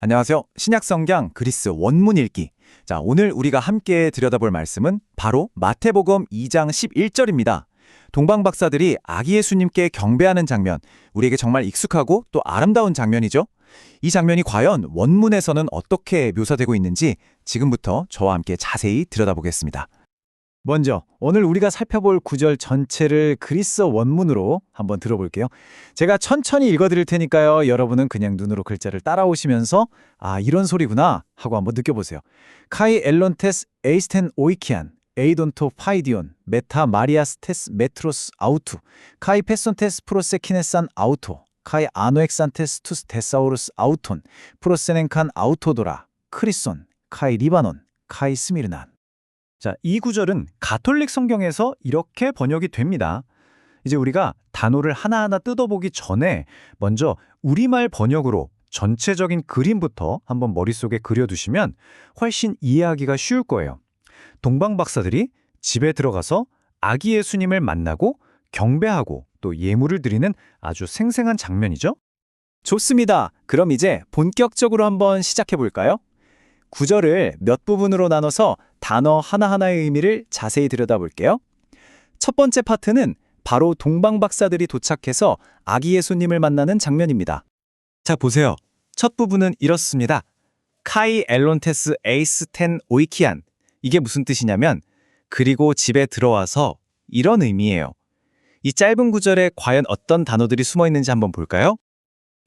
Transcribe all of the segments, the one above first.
안녕하세요. 신약성경 그리스 원문 읽기. 자, 오늘 우리가 함께 들여다볼 말씀은 바로 마태복음 2장 11절입니다. 동방 박사들이 아기 예수님께 경배하는 장면, 우리에게 정말 익숙하고 또 아름다운 장면이죠. 이 장면이 과연 원문에서는 어떻게 묘사되고 있는지 지금부터 저와 함께 자세히 들여다보겠습니다. 먼저 오늘 우리가 살펴볼 구절 전체를 그리스 원문으로 한번 들어볼게요. 제가 천천히 읽어드릴 테니까요. 여러분은 그냥 눈으로 글자를 따라오시면서 아 이런 소리구나 하고 한번 느껴보세요. 카이 엘론테스 에이스텐 오이키안 에이돈토 파이디온 메타 마리아스테스 메트로스 아우투 카이 페손테스 프로세키네산 아우토 카이 아노엑산테스 투스 데사우루스 아우톤 프로세넨칸 아우토도라 크리손 카이 리바논 카이 스미르난 자, 이 구절은 가톨릭 성경에서 이렇게 번역이 됩니다. 이제 우리가 단어를 하나하나 뜯어보기 전에 먼저 우리말 번역으로 전체적인 그림부터 한번 머릿속에 그려두시면 훨씬 이해하기가 쉬울 거예요. 동방 박사들이 집에 들어가서 아기 예수님을 만나고 경배하고 또 예물을 드리는 아주 생생한 장면이죠. 좋습니다. 그럼 이제 본격적으로 한번 시작해 볼까요? 구절을 몇 부분으로 나눠서 단어 하나하나의 의미를 자세히 들여다볼게요. 첫 번째 파트는 바로 동방 박사들이 도착해서 아기 예수님을 만나는 장면입니다. 자, 보세요. 첫 부분은 이렇습니다. 카이 엘론테스 에이스 텐 오이키안. 이게 무슨 뜻이냐면 그리고 집에 들어와서 이런 의미예요. 이 짧은 구절에 과연 어떤 단어들이 숨어 있는지 한번 볼까요?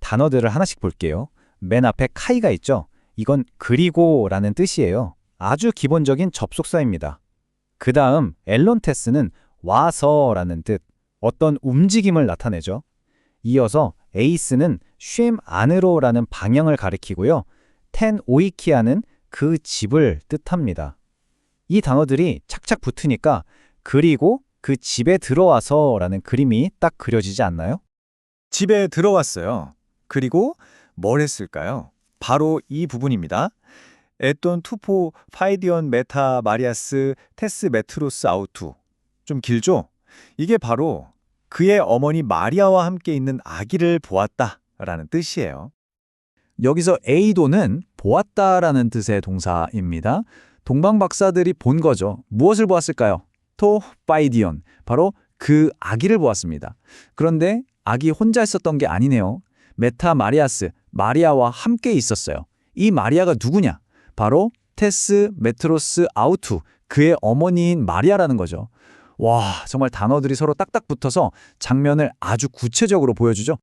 단어들을 하나씩 볼게요. 맨 앞에 카이가 있죠. 이건 그리고라는 뜻이에요. 아주 기본적인 접속사입니다. 그 다음 엘론테스는 와서라는 뜻, 어떤 움직임을 나타내죠. 이어서 에이스는 쉼 안으로라는 방향을 가리키고요. 텐 오이키아는 그 집을 뜻합니다. 이 단어들이 착착 붙으니까 그리고 그 집에 들어와서라는 그림이 딱 그려지지 않나요? 집에 들어왔어요. 그리고 뭘 했을까요? 바로 이 부분입니다. 에톤 투포 파이디온 메타 마리아스 테스 메트로스 아우투. 좀 길죠? 이게 바로 그의 어머니 마리아와 함께 있는 아기를 보았다라는 뜻이에요. 여기서 에이도는 보았다라는 뜻의 동사입니다. 동방 박사들이 본 거죠. 무엇을 보았을까요? 토 파이디온. 바로 그 아기를 보았습니다. 그런데 아기 혼자 있었던 게 아니네요. 메타 마리아스, 마리아와 함께 있었어요. 이 마리아가 누구냐? 바로 테스 메트로스 아우투, 그의 어머니인 마리아라는 거죠. 와, 정말 단어들이 서로 딱딱 붙어서 장면을 아주 구체적으로 보여주죠.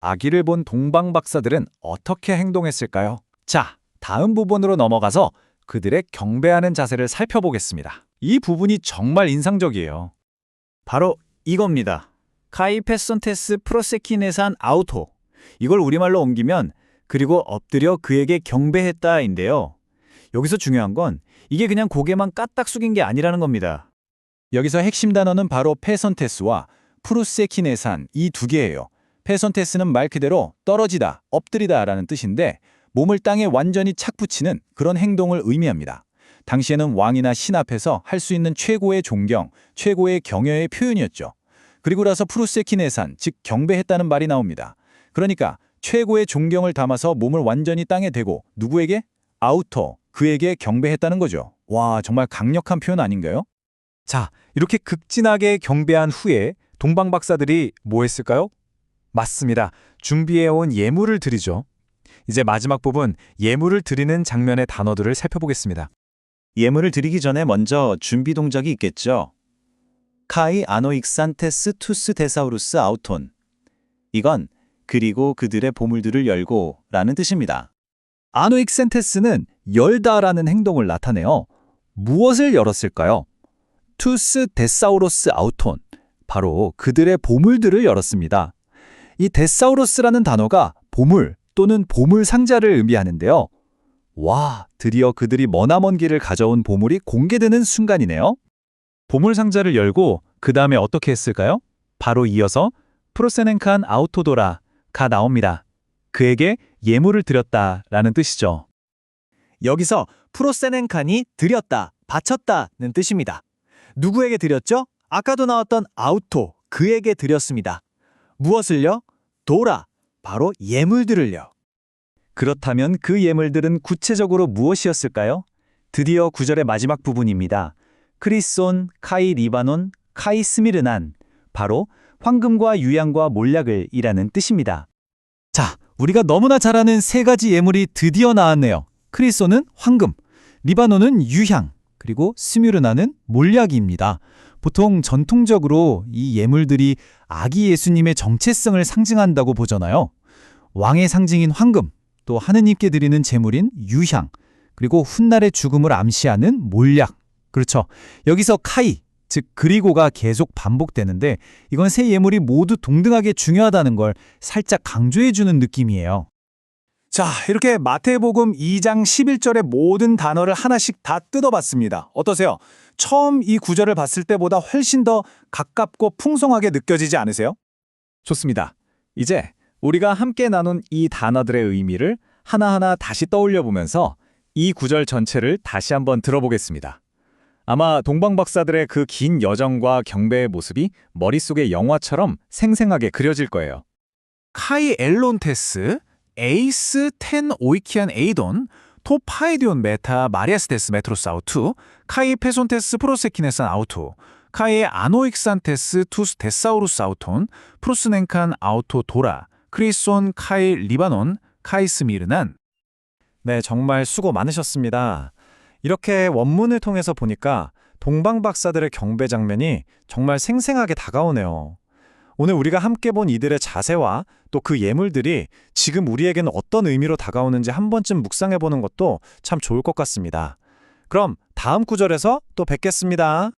아기를 본 동방 박사들은 어떻게 행동했을까요? 자, 다음 부분으로 넘어가서 그들의 경배하는 자세를 살펴보겠습니다. 이 부분이 정말 인상적이에요. 바로 이겁니다. 카이페손테스 프로세키네산 아우토. 이걸 우리말로 옮기면 그리고 엎드려 그에게 경배했다인데요. 여기서 중요한 건 이게 그냥 고개만 까딱 숙인 게 아니라는 겁니다. 여기서 핵심 단어는 바로 페선테스와 프루세키네산 이 두 개예요. 페선테스는 말 그대로 떨어지다, 엎드리다 라는 뜻인데 몸을 땅에 완전히 착 붙이는 그런 행동을 의미합니다. 당시에는 왕이나 신 앞에서 할 수 있는 최고의 존경, 최고의 경여의 표현이었죠. 그리고 나서 프루세키네산, 즉 경배했다는 말이 나옵니다. 그러니까 최고의 존경을 담아서 몸을 완전히 땅에 대고 누구에게? 아우터, 그에게 경배했다는 거죠. 와, 정말 강력한 표현 아닌가요? 자, 이렇게 극진하게 경배한 후에 동방 박사들이 뭐 했을까요? 맞습니다. 준비해온 예물을 드리죠. 이제 마지막 부분 예물을 드리는 장면의 단어들을 살펴보겠습니다. 예물을 드리기 전에 먼저 준비 동작이 있겠죠. 카이 아노익산테스 투스 데사우루스 아우톤. 이건 그리고 그들의 보물들을 열고 라는 뜻입니다. 아노익센테스는 열다라는 행동을 나타내요. 무엇을 열었을까요? 투스 데사우로스 아우톤. 바로 그들의 보물들을 열었습니다. 이 데사우로스라는 단어가 보물 또는 보물 상자를 의미하는데요. 와, 드디어 그들이 머나먼 길을 가져온 보물이 공개되는 순간이네요. 보물 상자를 열고 그 다음에 어떻게 했을까요? 바로 이어서 프로세넨칸 아우토도라 가 나옵니다. 그에게 예물을 드렸다 라는 뜻이죠. 여기서 프로세넨칸이 드렸다, 바쳤다는 뜻입니다. 누구에게 드렸죠? 아까도 나왔던 아우토, 그에게 드렸습니다. 무엇을요? 도라, 바로 예물들을요. 그렇다면 그 예물들은 구체적으로 무엇이었을까요? 드디어 구절의 마지막 부분입니다. 크리손, 카이 리바논, 카이 스미르난 바로 황금과 유향과 몰약을 이라는 뜻입니다. 자, 우리가 너무나 잘 아는 세 가지 예물이 드디어 나왔네요. 크리소는 황금, 리바논은 유향, 그리고 스미르나는 몰약입니다. 보통 전통적으로 이 예물들이 아기 예수님의 정체성을 상징한다고 보잖아요. 왕의 상징인 황금, 또 하느님께 드리는 제물인 유향, 그리고 훗날의 죽음을 암시하는 몰약. 그렇죠. 여기서 카이, 즉 그리고가 계속 반복되는데 이건 세 예물이 모두 동등하게 중요하다는 걸 살짝 강조해 주는 느낌이에요. 자, 이렇게 마태복음 2장 11절의 모든 단어를 하나씩 다 뜯어봤습니다. 어떠세요? 처음 이 구절을 봤을 때보다 훨씬 더 가깝고 풍성하게 느껴지지 않으세요? 좋습니다. 이제 우리가 함께 나눈 이 단어들의 의미를 하나하나 다시 떠올려 보면서 이 구절 전체를 다시 한번 들어보겠습니다. 아마 동방 박사들의 그 긴 여정과 경배의 모습이 머릿속에 영화처럼 생생하게 그려질 거예요. 카이 엘론테스, 에이스 텐 오이키안 에이돈, 토 파이디온 메타 마리아스테스 메트로스 아우투, 카이 페손테스 프로세키네산 아우토, 카이 아노익산테스 투스 데사우루스 아우톤, 프로스넨칸 아우토 도라, 크리손 카이 리바논, 카이 스 미르난. 네, 정말 수고 많으셨습니다. 이렇게 원문을 통해서 보니까 동방 박사들의 경배 장면이 정말 생생하게 다가오네요. 오늘 우리가 함께 본 이들의 자세와 또 그 예물들이 지금 우리에게는 어떤 의미로 다가오는지 한 번쯤 묵상해 보는 것도 참 좋을 것 같습니다. 그럼 다음 구절에서 또 뵙겠습니다.